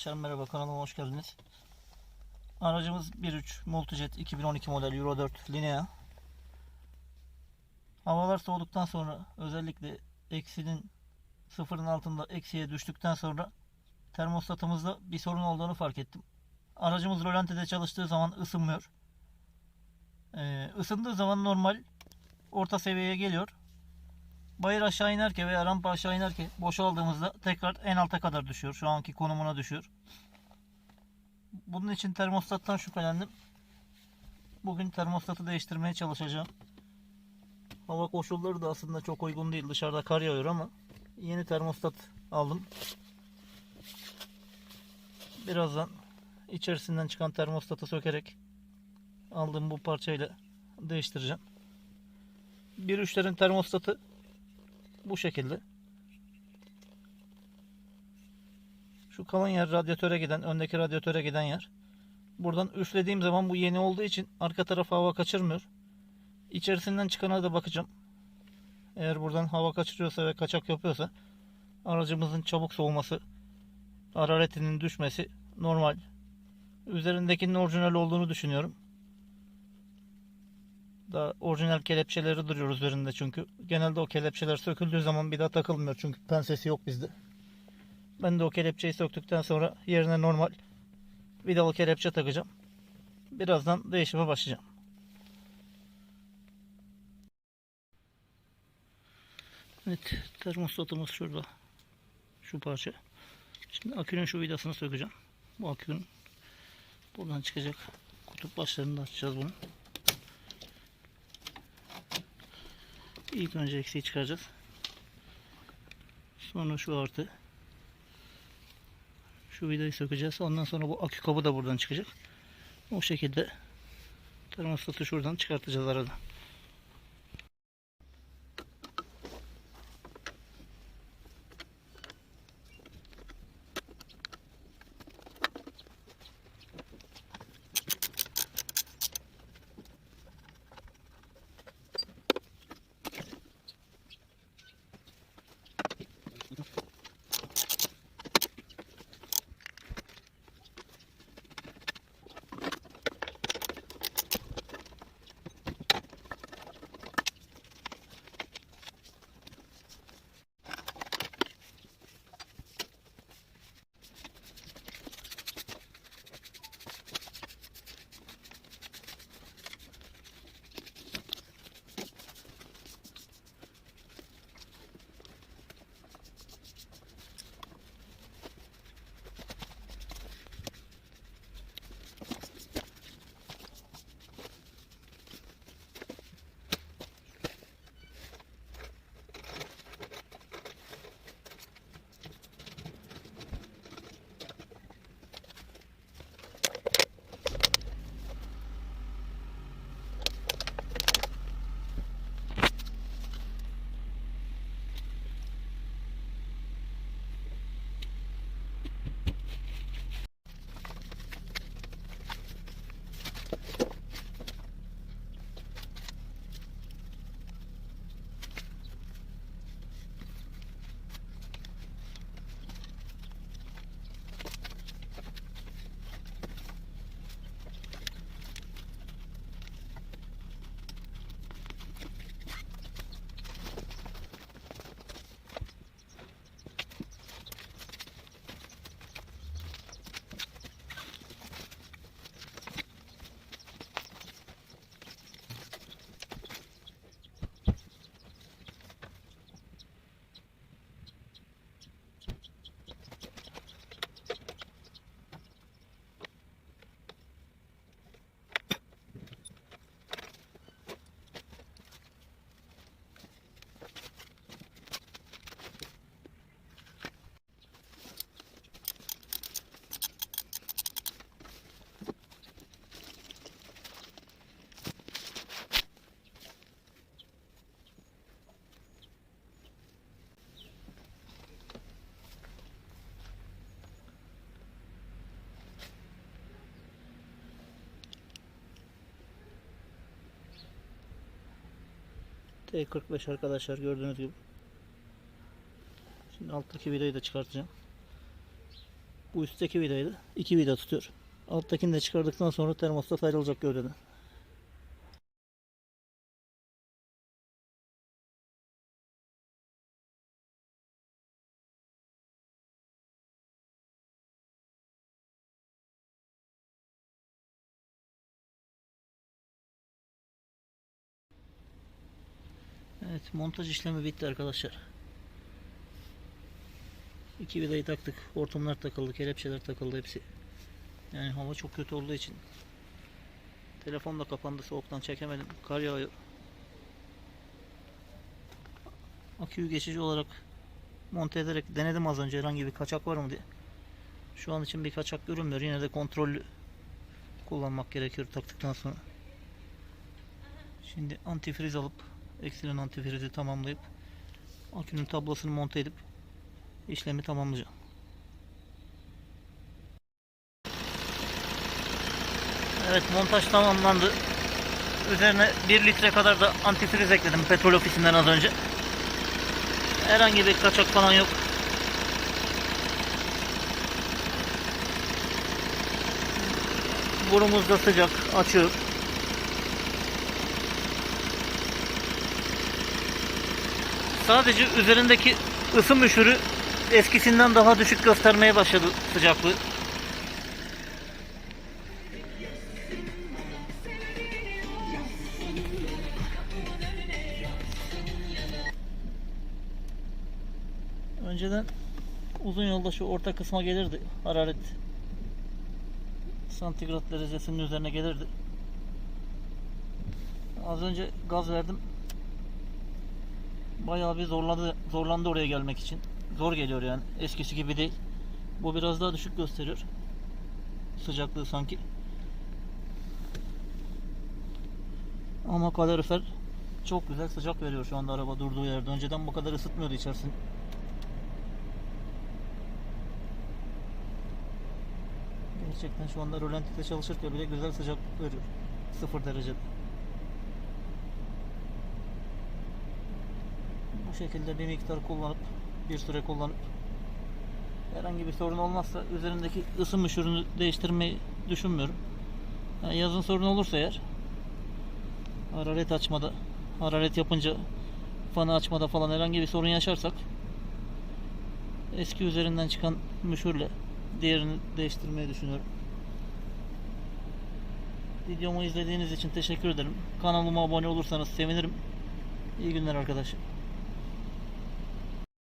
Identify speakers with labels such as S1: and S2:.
S1: Arkadaşlar merhaba kanalıma hoş geldiniz. Aracımız 1.3 Multijet 2012 model Euro 4 Linea. Havalar soğuduktan sonra özellikle eksinin sıfırın altında eksiye düştükten sonra termostatımızda bir sorun olduğunu fark ettim. Aracımız rolantide çalıştığı zaman ısınmıyor. Ee, ısındığı zaman normal orta seviyeye geliyor. Bayır aşağı inerken veya rampa aşağı inerken boşaldığımızda tekrar en alta kadar düşüyor. Şu anki konumuna düşüyor. Bunun için termostattan şüphelendim. Bugün termostatı değiştirmeye çalışacağım. Hava koşulları da aslında çok uygun değil. Dışarıda kar yağıyor ama yeni termostat aldım. Birazdan içerisinden çıkan termostatı sökerek aldığım bu parçayla değiştireceğim. 1.3'lerin termostatı bu şekilde. Şu kalın yer radyatöre giden, öndeki radyatöre giden yer. Buradan üflediğim zaman bu yeni olduğu için arka tarafa hava kaçırmıyor. İçerisinden çıkana da bakacağım. Eğer buradan hava kaçırıyorsa ve kaçak yapıyorsa aracımızın çabuk soğuması, hararetinin düşmesi normal. Üzerindekinin orijinal olduğunu düşünüyorum. Daha orijinal kelepçeleri duruyor üzerinde çünkü. Genelde o kelepçeler söküldüğü zaman bir daha takılmıyor çünkü pensesi yok bizde. Ben de o kelepçeyi söktükten sonra yerine normal vidalı kelepçe takacağım. Birazdan değişime başlayacağım. Evet termostatımız şurada. Şu parça. Şimdi akünün şu vidasını sökeceğim. Bu akünün buradan çıkacak kutup başlarını da açacağız bunu. İlk önce eksiği çıkaracağız. Sonra şu artı. Şu vidayı sökeceğiz. Ondan sonra bu akü kabı da buradan çıkacak. O şekilde termostatı şuradan çıkartacağız arada. T45 arkadaşlar gördüğünüz gibi. Şimdi alttaki vidayı da çıkartacağım. Bu üstteki vidaydı. İki vida tutuyor. Alttakini de çıkardıktan sonra termostat ayrılacak gövdeden. Evet montaj işlemi bitti arkadaşlar. İki vidayı taktık. Hortumlar takıldı. Kelepçeler takıldı hepsi. Yani hava çok kötü olduğu için telefon da kapandı. Soğuktan çekemedim. Kar yağıyor. Aküyü geçici olarak monte ederek denedim az önce herhangi bir kaçak var mı diye. Şu an için bir kaçak görünmüyor. Yine de kontrollü kullanmak gerekiyor taktıktan sonra. Şimdi antifriz alıp eksilen antifrizi tamamlayıp akünün tablosunu monte edip işlemi tamamlayacağım. Evet montaj tamamlandı. Üzerine 1 litre kadar da antifriz ekledim petrol ofisinden az önce. Herhangi bir kaçak falan yok. Burumuz da sıcak, açıyor. Sadece üzerindeki ısı müşürü eskisinden daha düşük göstermeye başladı sıcaklığı. Önceden uzun yolda şu orta kısma gelirdi hararet santigrat derecesinin üzerine gelirdi. Az önce gaz verdim. Bayağı bir zorladı, zorlandı oraya gelmek için. Zor geliyor yani. Eskisi gibi değil. Bu biraz daha düşük gösteriyor. Sıcaklığı sanki. Ama kalorifer çok güzel sıcak veriyor şu anda araba durduğu yerde. Önceden bu kadar ısıtmıyordu içerisini. Gerçekten şu anda rölantide çalışırken bile güzel sıcaklık veriyor. Sıfır derecede. Bu şekilde bir miktar kullanıp bir süre kullanıp herhangi bir sorun olmazsa üzerindeki ısı müşürünü değiştirmeyi düşünmüyorum. Yani yazın sorun olursa eğer hararet açmada hararet yapınca fanı açmada falan herhangi bir sorun yaşarsak eski üzerinden çıkan müşürle diğerini değiştirmeyi düşünüyorum. Videomu izlediğiniz için teşekkür ederim. Kanalıma abone olursanız sevinirim. İyi günler arkadaşlar.